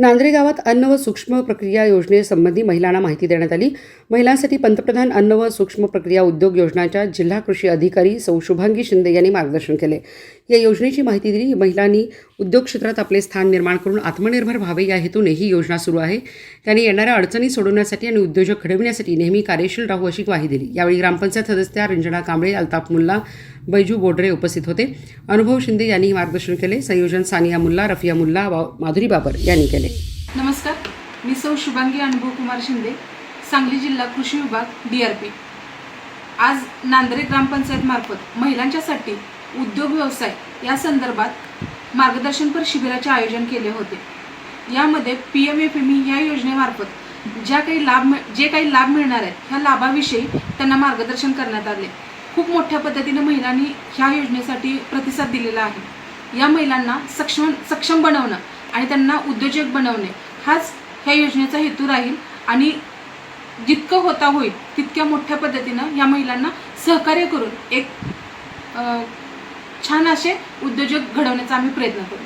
नांद्रे गावात अन्न व सूक्ष्म प्रक्रिया योजनेसंबंधी महिलांना माहिती देण्यात आली. महिलांसाठी पंतप्रधान अन्न व सूक्ष्म प्रक्रिया उद्योग योजनाच्या जिल्हा कृषी अधिकारी सौ शुभांगी शिंदे यांनी मार्गदर्शन केले. या योजनेची माहिती दिली. महिलांनी उद्योग क्षेत्रात आपले स्थान निर्माण करून आत्मनिर्भर व्हावे या हेतूने ही योजना सुरू आहे. त्यांनी येणाऱ्या अडचणी सोडवण्यासाठी आणि उद्योजक घडविण्यासाठी नेहमी कार्यशील राहू अशी ग्वाही दिली. यावेळी ग्रामपंचायत सदस्या रंजना कांबळे अल्ताफ मुल्ला बैजू बोडरे उपस्थित होते. अनुभव शिंदे यांनी मार्गदर्शन केले. संयोजन सानिया मुल्ला रफिया मुल्ला वा- माधुरी बाबर यांनी केले. नमस्कार. मी सौ शुभांगी अनुभव कुमार शिंदे सांगली जिल्हा कृषी विभाग डी आर पी. आज नांदरे ग्रामपंचायत मार्फत महिलांच्यासाठी उद्योग व्यवसाय या संदर्भात मार्गदर्शनपर शिबिराचे आयोजन केले होते. यामध्ये P M F M E या योजनेमार्फत ज्या काही लाभ मिळ- जे काही लाभ मिळणार आहेत ह्या लाभाविषयी त्यांना मार्गदर्शन करण्यात आले. खूप मोठ्या पद्धतीने महिलांनी ह्या योजनेसाठी प्रतिसाद दिलेला आहे. या महिलांना सक्षम सक्षम बनवणं आणि त्यांना उद्योजक बनवणे हाच ह्या योजनेचा हेतू राहील आणि जितकं होता होईल तितक्या मोठ्या पद्धतीनं या महिलांना सहकार्य करून एक छान असे उद्योजक घडवण्याचा आम्ही प्रयत्न करू.